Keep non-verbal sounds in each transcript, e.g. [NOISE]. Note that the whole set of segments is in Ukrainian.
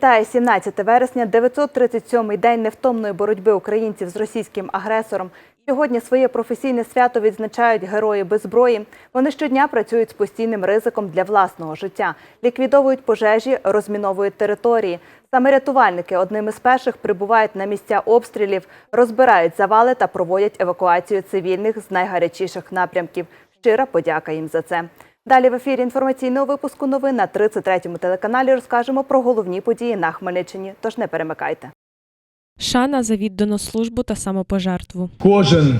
Вітаю 17 вересня, 937-й день невтомної боротьби українців з російським агресором. Сьогодні своє професійне свято відзначають герої без зброї. Вони щодня працюють з постійним ризиком для власного життя, ліквідовують пожежі, розміновують території. Саме рятувальники одним із перших прибувають на місця обстрілів, розбирають завали та проводять евакуацію цивільних з найгарячіших напрямків. Щира подяка їм за це. Далі в ефірі інформаційного випуску новин на 33-му телеканалі розкажемо про головні події на Хмельниччині. Тож не перемикайте. Шана за віддану службу та самопожертву. Кожен,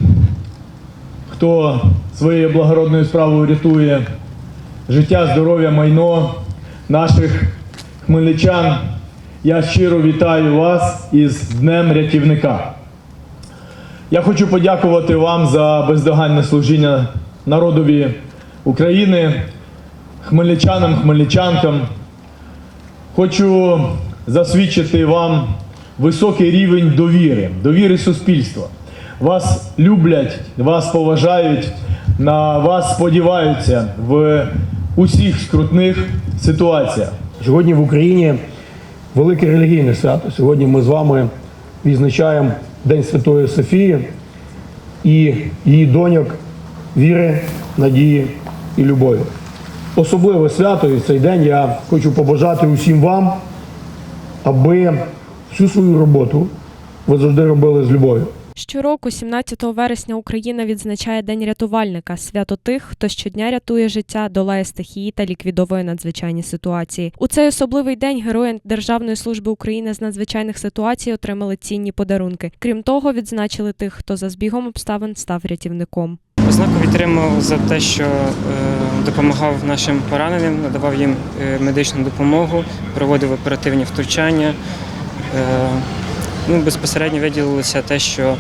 хто своєю благородною справою рятує життя, здоров'я, майно наших хмельничан, я щиро вітаю вас із Днем рятівника. Я хочу подякувати вам за бездоганне служіння народові України, хмельничанам, хмельничанкам. Хочу засвідчити вам високий рівень довіри, довіри суспільства. Вас люблять, вас поважають, на вас сподіваються в усіх скрутних ситуаціях. Сьогодні в Україні велике релігійне свято. Сьогодні ми з вами відзначаємо День Святої Софії і її доньок віри, надії і любові. Особливе свято і цей день я хочу побажати усім вам, аби всю свою роботу ви завжди робили з любов'ю. Щороку, 17 вересня, Україна відзначає День рятувальника свято тих, хто щодня рятує життя, долає стихії та ліквідовує надзвичайні ситуації. У цей особливий день герої Державної служби України з надзвичайних ситуацій отримали цінні подарунки. Крім того, відзначили тих, хто за збігом обставин став рятівником. Ознаку відтримав за те, що е, допомагав нашим пораненим, надавав їм е, медичну допомогу, проводив оперативні втручання. Е, ну, безпосередньо виділилося те, що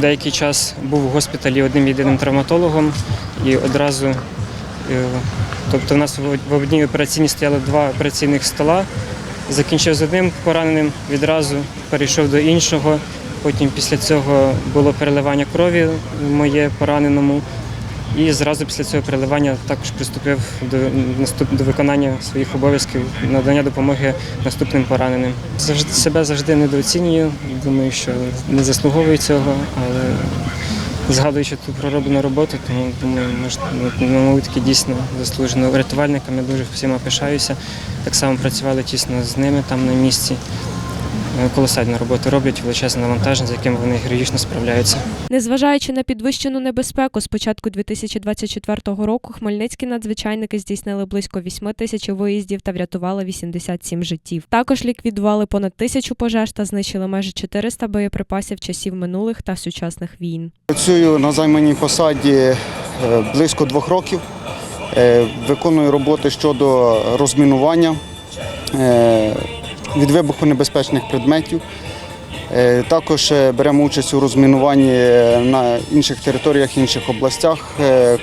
деякий час був в госпіталі одним єдиним травматологом і одразу, тобто у нас в- в одній операційній стояли два операційних стола. Закінчив з одним пораненим, відразу перейшов до іншого. Потім після цього було переливання крові моє пораненому. І зразу після цього переливання також приступив до, до виконання своїх обов'язків, надання допомоги наступним пораненим. Завжди себе завжди недооцінюю. Думаю, що не заслуговую цього, але згадуючи ту пророблену роботу, тому думаю, може, ну, на мою таки дійсно заслужено рятувальниками. Дуже всіма пишаюся. Так само працювали тісно з ними там на місці. Е, Колосальну роботу роблять, величезне навантаження, з яким вони героїчно справляються. Незважаючи на підвищену небезпеку, з початку 2024 року хмельницькі надзвичайники здійснили близько 8 тисяч виїздів та врятували 87 життів. Також ліквідували понад тисячу пожеж та знищили майже 400 боєприпасів часів минулих та сучасних війн. Працюю на займаній посаді е, близько двох років. Е, Виконую роботи щодо розмінування від вибухонебезпечних предметів. Е, Також е, беремо участь у розмінуванні е, на інших територіях, інших областях.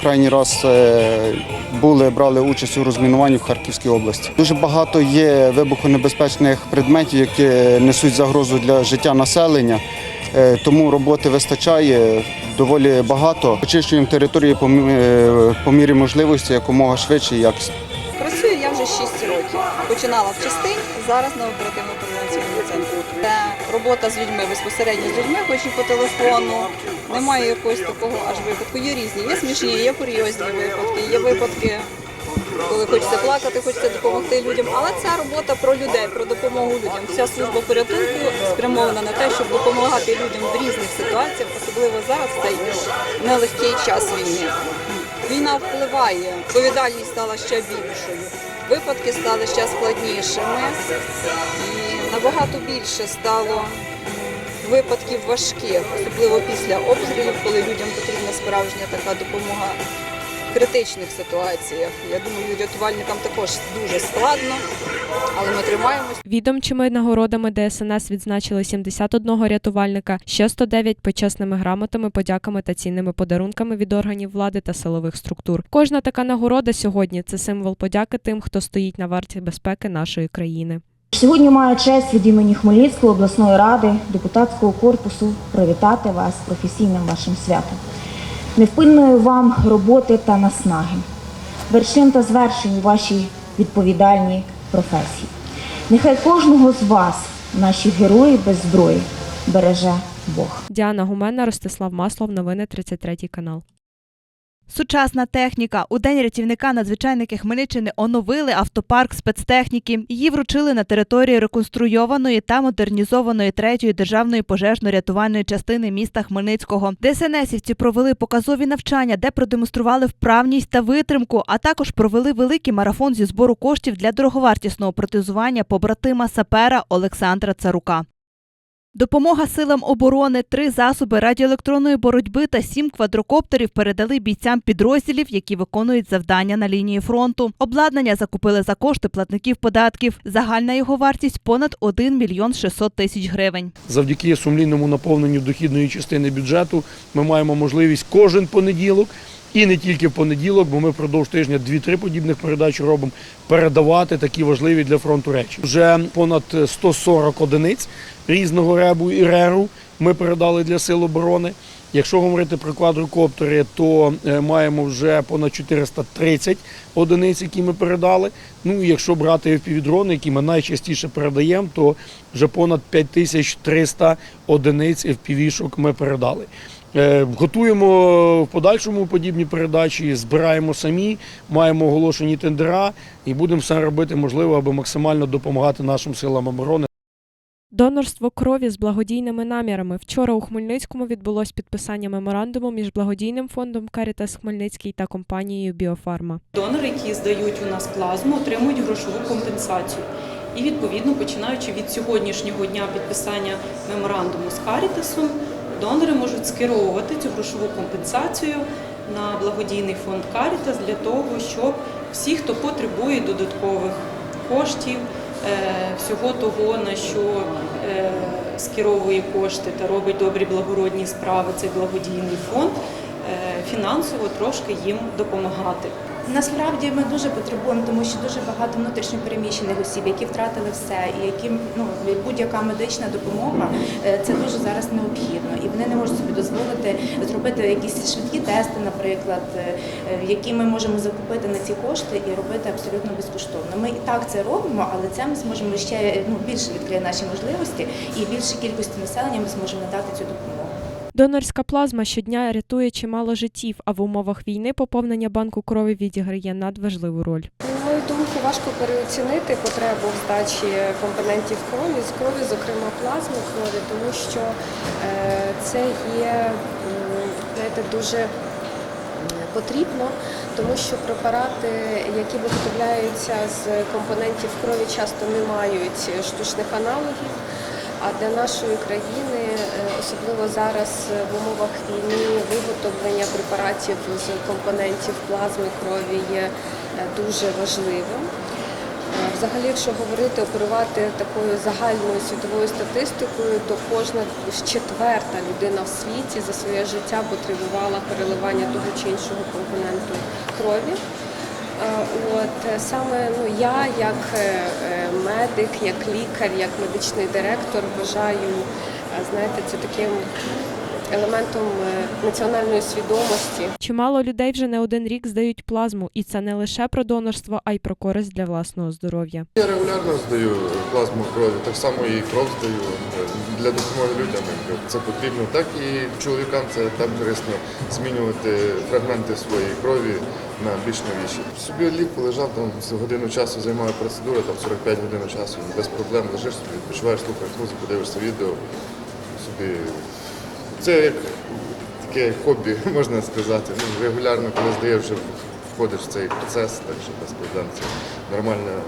Крайній раз були, брали участь у розмінуванні в Харківській області. Дуже багато є вибухонебезпечних предметів, які несуть загрозу для життя населення. Тому роботи вистачає доволі багато. Очищуємо території по мірі можливості якомога швидше і якісно. Працюю я вже 6 років. Починала в частині, зараз на оперативно-координаційному центрі. Це робота з людьми безпосередньо з людьми, хоч і по телефону. Немає якогось такого аж випадку. Є різні, є смішні, є курйозні випадки, є випадки, коли хочеться плакати, хочеться допомогти людям. Але ця робота про людей, про допомогу людям. Вся служба порятунку спрямована на те, щоб допомагати людям в різних ситуаціях, особливо зараз в цей нелегкий час війни. Війна впливає, відповідальність стала ще більшою, випадки стали ще складнішими. І набагато більше стало випадків важких, особливо після обстрілів, коли людям потрібна справжня така допомога критичних ситуаціях. Я думаю, рятувальникам також дуже складно, але ми тримаємось. Відомчими нагородами ДСНС відзначили 71 рятувальника, ще 109 почесними грамотами, подяками та цінними подарунками від органів влади та силових структур. Кожна така нагорода сьогодні це символ подяки тим, хто стоїть на варті безпеки нашої країни. Сьогодні маю честь від імені Хмельницької обласної ради, депутатського корпусу привітати вас з професійним вашим святом. Невпинної вам роботи та наснаги, вершин та звершень у вашій відповідальній професії. Нехай кожного з вас, наші герої без зброї, береже Бог. Діана Гуменна, Ростислав Маслов, новини 33 канал. Сучасна техніка. У день рятівника надзвичайники Хмельниччини оновили автопарк спецтехніки. Її вручили на території реконструйованої та модернізованої третьої державної пожежно-рятувальної частини міста Хмельницького. ДСНСівці провели показові навчання, де продемонстрували вправність та витримку, а також провели великий марафон зі збору коштів для дороговартісного протезування побратима сапера Олександра Царука. Допомога силам оборони, три засоби радіоелектронної боротьби та сім квадрокоптерів передали бійцям підрозділів, які виконують завдання на лінії фронту. Обладнання закупили за кошти платників податків. Загальна його вартість понад 1 мільйон 600 тисяч гривень. Завдяки сумлінному наповненню дохідної частини бюджету ми маємо можливість кожен понеділок. І не тільки в понеділок, бо ми впродовж тижня дві-три подібних передачі робимо передавати такі важливі для фронту речі. Вже понад 140 одиниць різного ребу і реру ми передали для сил оборони. Якщо говорити про квадрокоптери, то е, маємо вже понад 430 одиниць, які ми передали. Ну і якщо брати FPV-дрони, які ми найчастіше передаємо, то вже понад 5300 одиниць FPV-шок ми передали. Е, Готуємо в подальшому подібні передачі, збираємо самі, маємо оголошені тендера і будемо все робити можливе, аби максимально допомагати нашим силам оборони. Донорство крові з благодійними намірами. Вчора у Хмельницькому відбулось підписання меморандуму між благодійним фондом Карітас Хмельницький та компанією Біофарма. Донори, які здають у нас плазму, отримують грошову компенсацію. І відповідно, починаючи від сьогоднішнього дня підписання меморандуму з Карітасом, донори можуть скеровувати цю грошову компенсацію на благодійний фонд Карітас для того, щоб всі, хто потребує додаткових коштів, всього того, на що е, скеровує кошти та робить добрі благородні справи цей благодійний фонд, е, фінансово трошки їм допомагати. Насправді ми дуже потребуємо, тому що дуже багато внутрішньопереміщених осіб, які втратили все, і яким ну будь-яка медична допомога е, це дуже зараз необхідно, і вони не можуть собі дозволити зробити якісь швидкі тести, наприклад, е, е, які ми можемо закупити на ці кошти і робити абсолютно безкоштовно. Ми і так це робимо, але це ми зможемо ще ну більше відкриє наші можливості, і більшій кількості населення ми зможемо надати цю допомогу. Донорська плазма щодня рятує чимало життів, а в умовах війни поповнення банку крові відіграє надважливу роль. На мою думку, важко переоцінити потребу в здачі компонентів крові, з крові, зокрема плазми крові, тому що е, це є знаєте, дуже потрібно, тому що препарати, які виготовляються з компонентів крові, часто не мають штучних аналогів. А для нашої країни, е, особливо зараз е, в умовах війни, виготовлення препаратів з компонентів плазми крові є е, дуже важливим. Взагалі, якщо говорити, оперувати такою загальною світовою статистикою, то кожна четверта людина в світі за своє життя потребувала переливання того чи іншого компоненту крові. Е, От е, саме ну я, як е, медик, як лікар, як медичний директор, вважаю, знаєте, це таким елементом е, національної свідомості. Чимало людей вже не один рік здають плазму, і це не лише про донорство, а й про користь для власного здоров'я. Я регулярно здаю плазму крові, так само і кров здаю е, для допомоги людям. Це потрібно. Так і чоловікам це так корисно змінювати фрагменти своєї крові на більш новіші. Собі ліг полежав там з годину часу займає процедура, там 45 годин часу, без проблем лежиш собі, відпочиваєш, слухаєш музику, дивишся відео. Собі це як таке хобі, [LAUGHS] можна сказати. Ну, регулярно, коли здаєш, вже входиш в цей процес, так що без проблем. Це нормальна,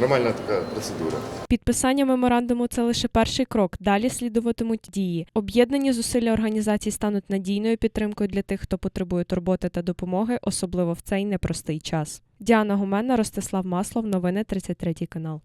нормальна така процедура. Підписання меморандуму це лише перший крок. Далі слідуватимуть дії. Об'єднані зусилля організацій стануть надійною підтримкою для тих, хто потребує турботи та допомоги, особливо в цей непростий час. Діана Гуменна, Ростислав Маслов, новини 33 канал.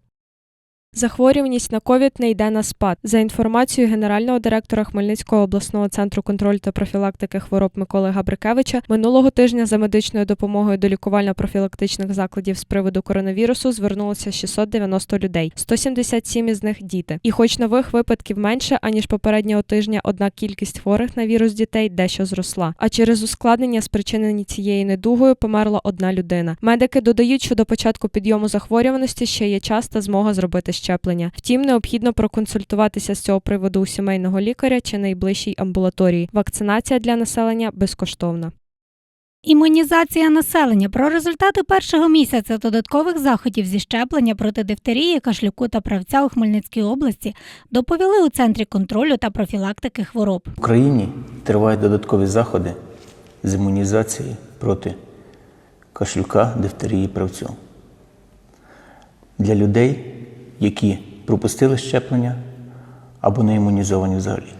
Захворюваність на ковід не йде на спад. За інформацією генерального директора Хмельницького обласного центру контролю та профілактики хвороб Миколи Габрикевича, минулого тижня за медичною допомогою до лікувально-профілактичних закладів з приводу коронавірусу звернулося 690 людей, 177 із них діти. І, хоч нових випадків менше аніж попереднього тижня, однак кількість хворих на вірус дітей дещо зросла. А через ускладнення, спричинені цією недугою, померла одна людина. Медики додають, що до початку підйому захворюваності ще є час та змога зробити щеплення. Втім, необхідно проконсультуватися з цього приводу у сімейного лікаря чи найближчій амбулаторії. Вакцинація для населення безкоштовна. Імунізація населення про результати першого місяця додаткових заходів зі щеплення проти дифтерії, кашлюку та правця у Хмельницькій області доповіли у центрі контролю та профілактики хвороб. В Україні тривають додаткові заходи з імунізації проти кашлюка, дифтерії, правцю. Для людей, які пропустили щеплення або не імунізовані взагалі.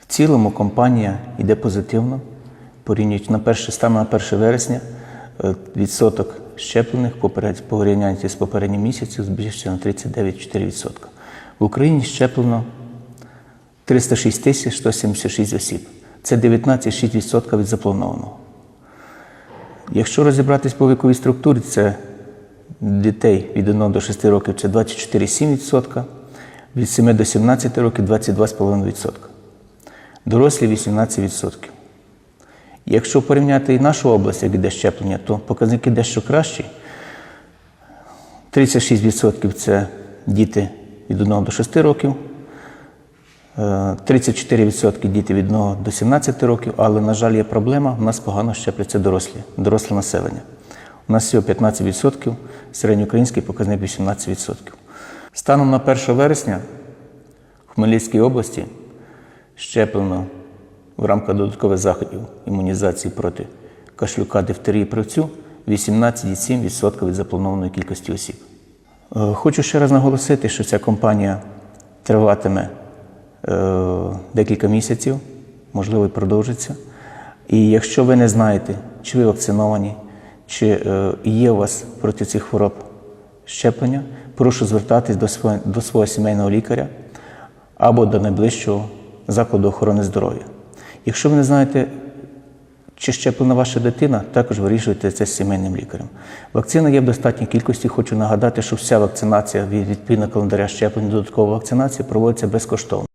В цілому компанія йде позитивно, порівнюючи на перше, станом на 1 вересня е, відсоток щеплених поперед- з попереднім місяцем збільшився на 39,4%. В Україні щеплено 306 тисяч 176 осіб. Це 19,6% від запланованого. Якщо розібратись по віковій структурі, це дітей від 1 до 6 років це 24,7%, від 7 до 17 років 22,5%. Дорослі 18%. Якщо порівняти і нашу область, як іде щеплення, то показники дещо кращі. 36% це діти від 1 до 6 років, е, 34% діти від 1 до 17 років, але, на жаль, є проблема, у нас погано щепляться дорослі, доросле населення. У нас всього 15%, середньоукраїнський показник 18%. Станом на 1 вересня в Хмельницькій області щеплено в рамках додаткових заходів імунізації проти кашлюка, дифтерії, правцю 18,7% від запланованої кількості осіб. Е, Хочу ще раз наголосити, що ця кампанія триватиме е, декілька місяців, можливо, і продовжиться. І якщо ви не знаєте, чи ви вакциновані, чи е, є у вас проти цих хвороб щеплення, прошу звертатись до свого, до свого сімейного лікаря або до найближчого закладу охорони здоров'я. Якщо ви не знаєте, чи щеплена ваша дитина, також вирішуйте це з сімейним лікарем. Вакцина є в достатній кількості. Хочу нагадати, що вся вакцинація від відповідно календаря щеплень, додаткова вакцинація проводиться безкоштовно.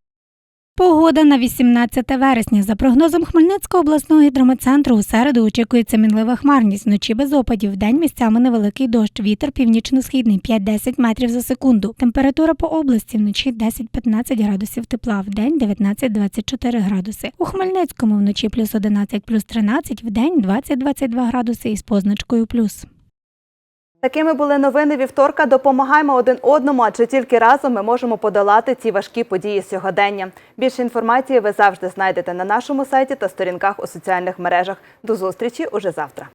Погода на 18 вересня. За прогнозом Хмельницького обласного гідрометцентру, у середу очікується мінлива хмарність. Вночі без опадів. Вдень місцями невеликий дощ. Вітер північно-східний 5-10 метрів за секунду. Температура по області вночі 10-15 градусів тепла, вдень 19-24 градуси. У Хмельницькому вночі плюс 11, плюс 13, вдень 20-22 градуси із позначкою плюс. Такими були новини вівторка. Допомагаємо один одному, адже тільки разом ми можемо подолати ці важкі події сьогодення. Більше інформації ви завжди знайдете на нашому сайті та сторінках у соціальних мережах. До зустрічі уже завтра.